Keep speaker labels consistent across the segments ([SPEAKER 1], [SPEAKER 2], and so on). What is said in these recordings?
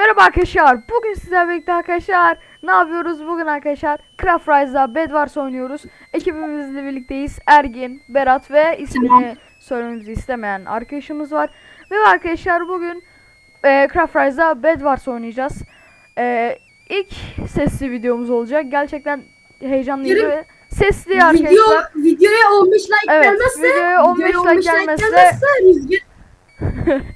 [SPEAKER 1] Merhaba arkadaşlar. Bugün sizlerle birlikte arkadaşlar ne yapıyoruz bugün arkadaşlar? Craft Rise'da Bedwars oynuyoruz. Ekibimizle birlikteyiz. Ergin, Berat ve ismini söylememizi istemeyen arkadaşımız var. Ve arkadaşlar bugün e, Craft Rise'da Bedwars oynayacağız. E, ilk sesli videomuz olacak. Gerçekten heyecanlıydı
[SPEAKER 2] Yarın
[SPEAKER 1] ve sesli
[SPEAKER 2] Video,
[SPEAKER 1] arkadaşlar.
[SPEAKER 2] videoya 15 like
[SPEAKER 1] Evet,
[SPEAKER 2] gelmezse,
[SPEAKER 1] videoya 15
[SPEAKER 2] videoya
[SPEAKER 1] like gelmezse-
[SPEAKER 2] rüzgar,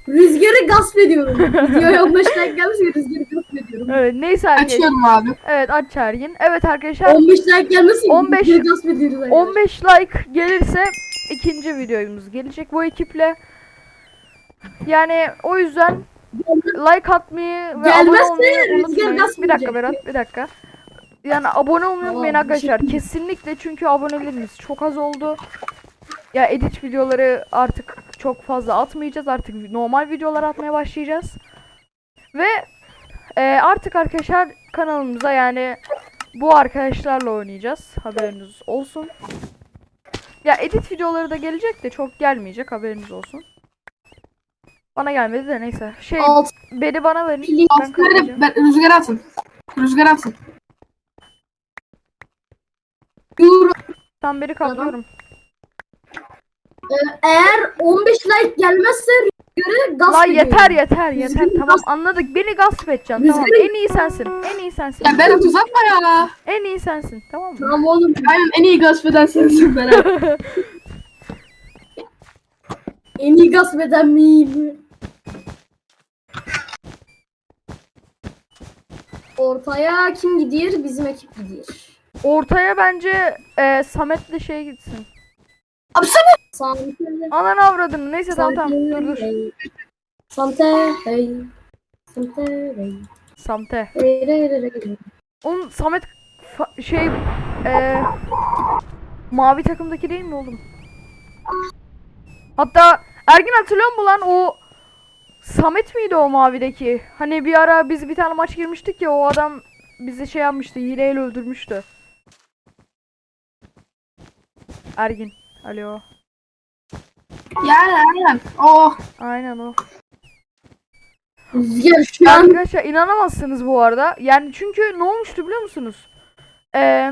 [SPEAKER 2] rüzgarı gasp ediyorum. videoya 15 like gelmezse rüzgarı gasp ediyorum.
[SPEAKER 1] Evet, neyse arkadaşlar.
[SPEAKER 3] Açıyorum abi.
[SPEAKER 1] Evet aç Ergin. Evet arkadaşlar
[SPEAKER 2] 15 like gelmezse
[SPEAKER 1] 15
[SPEAKER 2] rüzgarı gasp ediyoruz. arkadaşlar.
[SPEAKER 1] 15 like gelirse ikinci videomuz gelecek bu ekiple. Yani o yüzden like atmayı ve abone
[SPEAKER 2] Gelmezse
[SPEAKER 1] olmayı
[SPEAKER 2] rüzgar
[SPEAKER 1] unutmayın.
[SPEAKER 2] gasp
[SPEAKER 1] Bir dakika. Berat, bir dakika. Yani abone olmayı
[SPEAKER 2] Tamam,
[SPEAKER 1] unutmayın arkadaşlar.
[SPEAKER 2] şey-
[SPEAKER 1] Kesinlikle çünkü abonelerimiz çok az oldu. Ya edit videoları artık çok fazla atmayacağız. Artık normal videolar atmaya başlayacağız. Ve e, artık arkadaşlar kanalımıza yani bu arkadaşlarla oynayacağız. Haberiniz olsun. Ya edit videoları da gelecek de çok gelmeyecek haberiniz olsun. Bana gelmedi de neyse. Şey
[SPEAKER 2] Alt
[SPEAKER 1] beni bana verin.
[SPEAKER 2] Pili-
[SPEAKER 1] Ben
[SPEAKER 3] ben rüzgar atın. Rüzgar atın.
[SPEAKER 2] euro.
[SPEAKER 1] Tam beni kapıyorum.
[SPEAKER 2] Ee, eğer 15 like gelmezse rüzgarı gasp
[SPEAKER 1] Lan
[SPEAKER 2] ediyorum.
[SPEAKER 1] yeter yeter yeter.
[SPEAKER 2] Rüzgarı
[SPEAKER 1] Tamam
[SPEAKER 2] gasp-
[SPEAKER 1] anladık. Beni gasp edeceksin. Tamam.
[SPEAKER 2] Rüzgarı-
[SPEAKER 1] En iyi sensin. En iyi sensin.
[SPEAKER 3] Ya Berat uzatma ya.
[SPEAKER 1] En iyi sensin. Tamam mı?
[SPEAKER 2] Tamam oğlum.
[SPEAKER 3] Aynen en iyi gasp eden sensin Berat.
[SPEAKER 2] En iyi gasp eden miyim? Ortaya kim gidiyor? Bizim ekip gidiyor.
[SPEAKER 1] Ortaya bence e, Samet'le şey gitsin.
[SPEAKER 3] Abi sen
[SPEAKER 2] Sante.
[SPEAKER 1] Anan avradını. Neyse tamam tamam. Dur dur.
[SPEAKER 2] Sante. Hey. Sante. Hey.
[SPEAKER 1] Samte.
[SPEAKER 2] Hey, hey, hey, hey.
[SPEAKER 1] Onun Samet şey e, mavi takımdaki değil mi oğlum? Hatta Ergin hatırlıyor musun lan o Samet miydi o mavideki? Hani bir ara biz bir tane maç girmiştik ya o adam bizi şey yapmıştı hileyle öldürmüştü. Ergin. Alo.
[SPEAKER 3] yani aynen. Oh.
[SPEAKER 1] Aynen o.
[SPEAKER 2] Rüzgar şu an
[SPEAKER 1] Arkadaşlar inanamazsınız bu arada. Yani çünkü ne olmuştu biliyor musunuz? Ee,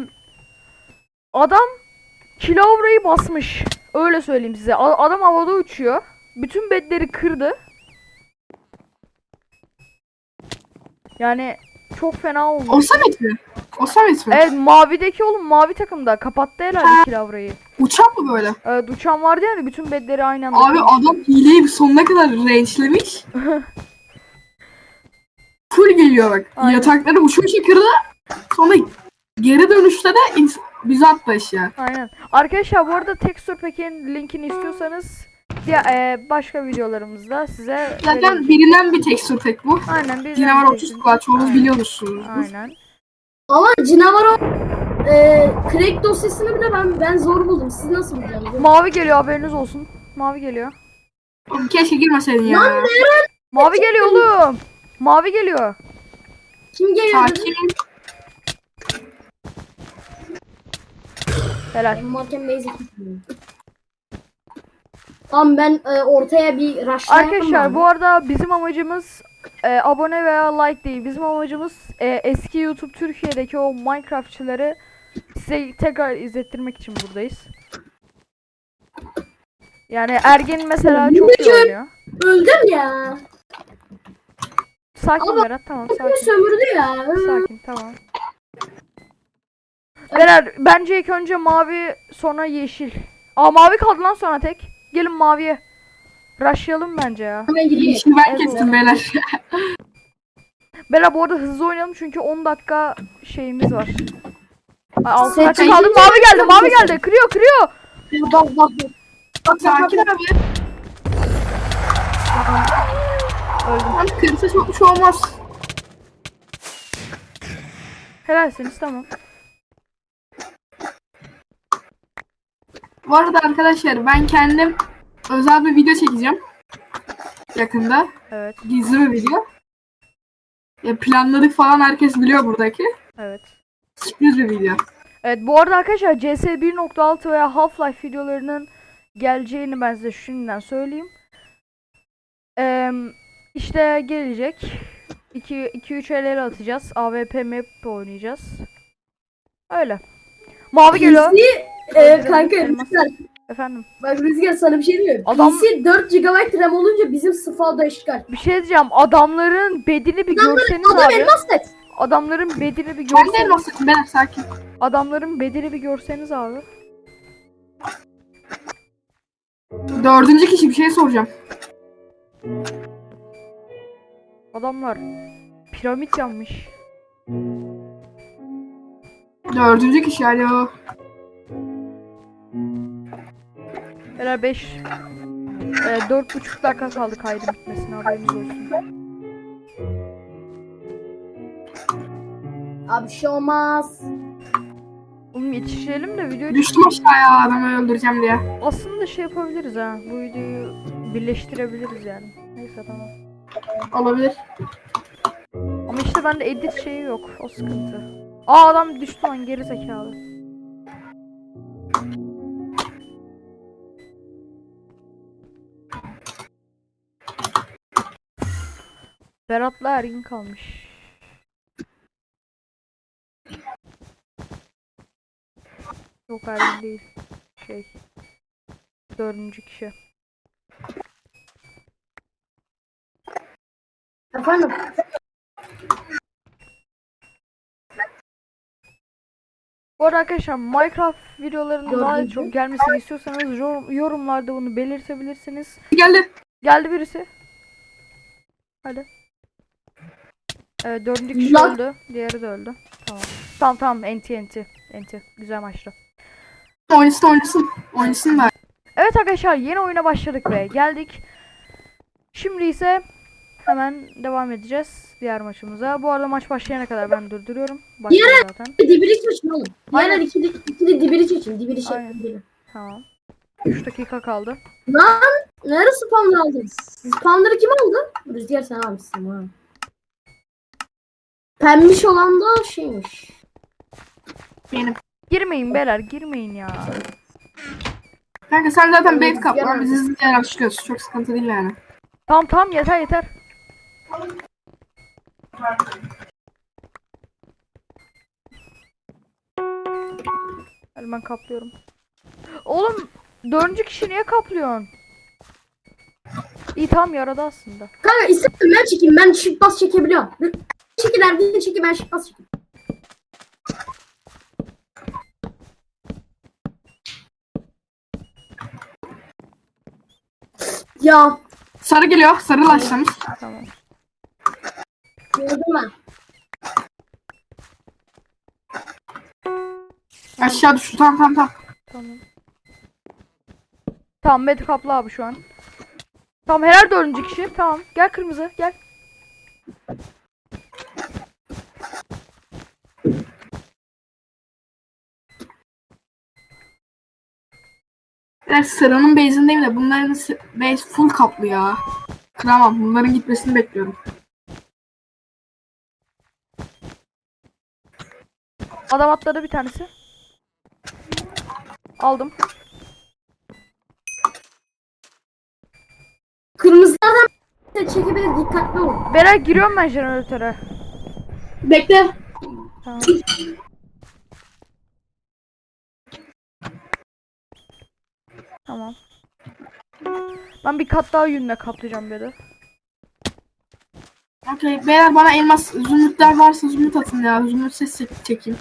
[SPEAKER 1] adam kilovrayı basmış. Öyle söyleyeyim size. A- adam havada uçuyor. Bütün bedleri kırdı. Yani çok fena olmuş.
[SPEAKER 3] O Samet mi? O Samet mi?
[SPEAKER 1] Evet mavideki oğlum mavi takımda kapattı herhalde kilovrayı.
[SPEAKER 3] Uçak mı böyle?
[SPEAKER 1] Evet uçan vardı yani bütün bedleri aynı anda.
[SPEAKER 3] Abi adam hileyi sonuna kadar range'lemiş. Full geliyor bak.
[SPEAKER 1] Aynen.
[SPEAKER 3] Yatakları uçmuş kırdı. Sonra geri dönüşte de bizi attı aşağı.
[SPEAKER 1] Aynen. Arkadaşlar bu arada Texture Pack'in linkini istiyorsanız ya e, başka videolarımızda size
[SPEAKER 3] Zaten
[SPEAKER 1] verelim.
[SPEAKER 3] birinden bir tekstür tek bu.
[SPEAKER 1] Aynen bir
[SPEAKER 3] Canavar 30 kulağı çoğunuz biliyormuşsunuz.
[SPEAKER 1] Aynen.
[SPEAKER 2] Ama canavar o e, crack dosyasını bile ben ben zor buldum. Siz nasıl bulacaksınız?
[SPEAKER 1] Mavi geliyor haberiniz olsun. Mavi geliyor.
[SPEAKER 3] Oğlum keşke girmeseydin ya.
[SPEAKER 2] Lan
[SPEAKER 1] Mavi geliyor oğlum. Mavi geliyor.
[SPEAKER 2] Kim geliyor?
[SPEAKER 3] Sakin.
[SPEAKER 1] Helal.
[SPEAKER 2] Marken Basic Tamam ben e, ortaya bir rushlayayım
[SPEAKER 1] Arkadaşlar bu arada bizim amacımız e, abone veya like değil. Bizim amacımız e, eski YouTube Türkiye'deki o Minecraftçıları size tekrar izlettirmek için buradayız. Yani Ergen mesela çok iyi oynuyor.
[SPEAKER 2] Öldüm ya.
[SPEAKER 1] Sakin
[SPEAKER 2] Ama-
[SPEAKER 1] Berat tamam sakin.
[SPEAKER 2] sömürdü ya.
[SPEAKER 1] Sakin tamam. Beyler bence ilk önce mavi sonra yeşil. Aa mavi kaldı lan sonra tek. Gelin maviye. Rushlayalım bence ya.
[SPEAKER 3] Şimdi ben
[SPEAKER 1] Evet,
[SPEAKER 3] kestim beyler.
[SPEAKER 1] Beyler bu arada hızlı oynayalım çünkü 10 dakika şeyimiz var. Ay, altı
[SPEAKER 2] Sen-
[SPEAKER 1] dakika kaldı. Mavi geldi mavi geldi. Kırıyor kırıyor.
[SPEAKER 2] Bak bak bak.
[SPEAKER 3] Sakin abi.
[SPEAKER 1] Öldüm.
[SPEAKER 3] Lan kırsa çok şey olmaz.
[SPEAKER 1] Helalsiniz tamam.
[SPEAKER 3] Bu arada arkadaşlar ben kendim özel bir video çekeceğim. Yakında.
[SPEAKER 1] Evet
[SPEAKER 3] Gizli bir video. Ya planladık falan herkes biliyor buradaki.
[SPEAKER 1] evet.
[SPEAKER 3] Sürpriz bir video.
[SPEAKER 1] Evet bu arada arkadaşlar CS 1.6 veya Half-Life videolarının geleceğini ben size şimdiden söyleyeyim. Eee işte gelecek. 2 2 3 elleri atacağız. AWP map oynayacağız. Öyle. Mavi geliyor.
[SPEAKER 2] PC, e, kanka. Rüzgar.
[SPEAKER 1] Efendim.
[SPEAKER 2] Bak Rüzgar sana bir şey diyeyim.
[SPEAKER 1] Adam-
[SPEAKER 2] PC 4 GB RAM olunca bizim sıfada eşkal.
[SPEAKER 1] Bir şey diyeceğim. Adamların bedini bir görseniz
[SPEAKER 2] Adam
[SPEAKER 1] abi.
[SPEAKER 2] elmas set.
[SPEAKER 1] Adamların bedini bir
[SPEAKER 3] Ben de
[SPEAKER 1] görseniz.
[SPEAKER 3] elmas satayım beyler sakin.
[SPEAKER 1] Adamların bedeni bir görseniz abi.
[SPEAKER 3] Dördüncü kişi bir şey soracağım.
[SPEAKER 1] Adamlar piramit yanmış.
[SPEAKER 3] Dördüncü kişi alo.
[SPEAKER 1] Herhalde 5 e, 4,5 dakika kaldı kaydın bitmesine haberiniz olsun.
[SPEAKER 2] Abi bir şey olmaz.
[SPEAKER 1] Oğlum yetiştirelim de videoyu
[SPEAKER 3] Düştüm aşağıya adamı öldüreceğim diye.
[SPEAKER 1] aslında şey yapabiliriz ha. Bu videoyu birleştirebiliriz yani. Neyse tamam.
[SPEAKER 3] Olabilir.
[SPEAKER 1] Ama işte bende edit şeyi yok. O sıkıntı. Aa adam düştü lan geri zekalı. Berat'la Ergin kalmış. Yok Ergin değil. Şey. Dördüncü kişi.
[SPEAKER 2] Efendim.
[SPEAKER 1] Bu arada arkadaşlar Minecraft videolarının daha çok gelmesini istiyorsanız yorum- yorumlarda bunu belirtebilirsiniz.
[SPEAKER 3] Geldi.
[SPEAKER 1] Geldi birisi. Hadi. Evet dördüncü kişi
[SPEAKER 2] Lan.
[SPEAKER 1] öldü. Diğeri de öldü. Tamam. Tamam tamam enti enti. Enti. Güzel maçtı.
[SPEAKER 3] Oynasın oynasın. Oynasın da.
[SPEAKER 1] Evet arkadaşlar yeni oyuna başladık ve geldik. Şimdi ise hemen devam edeceğiz diğer maçımıza. Bu arada maç başlayana kadar ben durduruyorum. Başlıyor zaten.
[SPEAKER 2] Dibiri seçin oğlum.
[SPEAKER 1] Aynen.
[SPEAKER 2] Diğerler ikili, ikili dibiri seçin. Dibiri.
[SPEAKER 1] Aynen.
[SPEAKER 2] Dibiri.
[SPEAKER 1] Tamam. 3 dakika kaldı.
[SPEAKER 2] Lan nerede spawn'ı aldınız? Spawn'ları kim aldı? Rüzgar sen almışsın ha. Pembiş olan da şeymiş.
[SPEAKER 3] Benim.
[SPEAKER 1] Girmeyin beyler girmeyin ya.
[SPEAKER 3] Kanka sen zaten bait kaplan biz hızlıca araştırıyoruz. Çok sıkıntı değil yani.
[SPEAKER 1] Tamam tamam yeter yeter. Hadi ben kaplıyorum. Oğlum dördüncü kişi niye kaplıyorsun? İyi tamam yaradı aslında.
[SPEAKER 2] Kanka istedim ben çekeyim. Ben shift bas çekebiliyorum. Çekin Erdoğan çekin ben shift bas çekeyim. Ya
[SPEAKER 3] Sarı geliyor. Sarı laşlamış.
[SPEAKER 1] Tamam.
[SPEAKER 2] gördüm ben.
[SPEAKER 3] Aşağı düştü. Tamam tamam tamam.
[SPEAKER 1] Tamam. Tamam Mete kaplı abi şu an. Tamam herhalde dördüncü kişi. Tamam. Gel kırmızı gel.
[SPEAKER 3] Biraz sarının base'indeyim de bunların base full kaplı ya. Kıramam. Bunların gitmesini bekliyorum.
[SPEAKER 1] Adam atladı bir tanesi. Aldım.
[SPEAKER 2] Kırmızılardan bir çekebilir dikkatli olun.
[SPEAKER 1] Beren giriyorum ben jeneratöre.
[SPEAKER 2] Bekle.
[SPEAKER 1] Tamam. Tamam. Ben bir kat daha yünle kaplayacağım dedi.
[SPEAKER 3] Okey. Beyler bana elmas zümrütler varsa zümrüt atın ya. Zümrüt ses çek- çekeyim.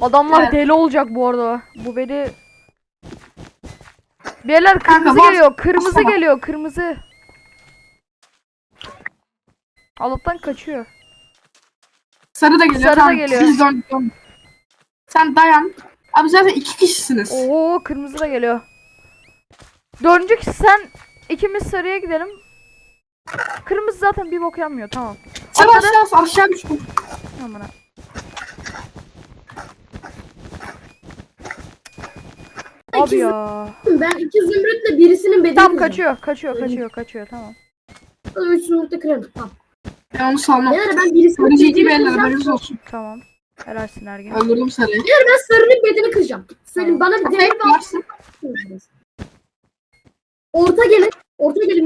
[SPEAKER 1] Adamlar
[SPEAKER 3] Evet.
[SPEAKER 1] deli olacak bu arada. Bu beni... Beyler
[SPEAKER 3] Kanka,
[SPEAKER 1] kırmızı
[SPEAKER 3] bas-
[SPEAKER 1] geliyor. Kırmızı
[SPEAKER 3] bassana.
[SPEAKER 1] geliyor. Kırmızı. Allah'tan kaçıyor.
[SPEAKER 3] Sarı da geliyor.
[SPEAKER 1] Sarı da geliyor.
[SPEAKER 3] Siz dön, dön. Sen dayan. Abi zaten iki kişisiniz.
[SPEAKER 1] Oo kırmızı da geliyor. Dördüncü kişi sen ikimiz sarıya gidelim. Kırmızı zaten bir bok yanmıyor tamam.
[SPEAKER 3] Sarı
[SPEAKER 1] Atladı.
[SPEAKER 3] aşağı aşağı düştüm.
[SPEAKER 1] Aman ha. Abi
[SPEAKER 2] İki
[SPEAKER 1] ya.
[SPEAKER 2] Ben iki zümrütle birisinin bedelini
[SPEAKER 1] Tam kaçıyor, kaçıyor, kaçıyor, kaçıyor. Tamam.
[SPEAKER 2] Üç zümrütle kırarım. Tamam.
[SPEAKER 3] Ben onu salmam.
[SPEAKER 2] Beyler ben birisinin
[SPEAKER 3] ciddi
[SPEAKER 2] bedelini
[SPEAKER 3] beyler
[SPEAKER 2] kıracağım.
[SPEAKER 3] haberiniz olsun.
[SPEAKER 1] Tamam. Helalsin Ergin.
[SPEAKER 3] Öldürdüm sarıyı.
[SPEAKER 2] Beyler ben sarının bedelini kıracağım. Söyleyeyim bana bir ver.
[SPEAKER 3] varsın.
[SPEAKER 2] Orta gelin. Orta gelin.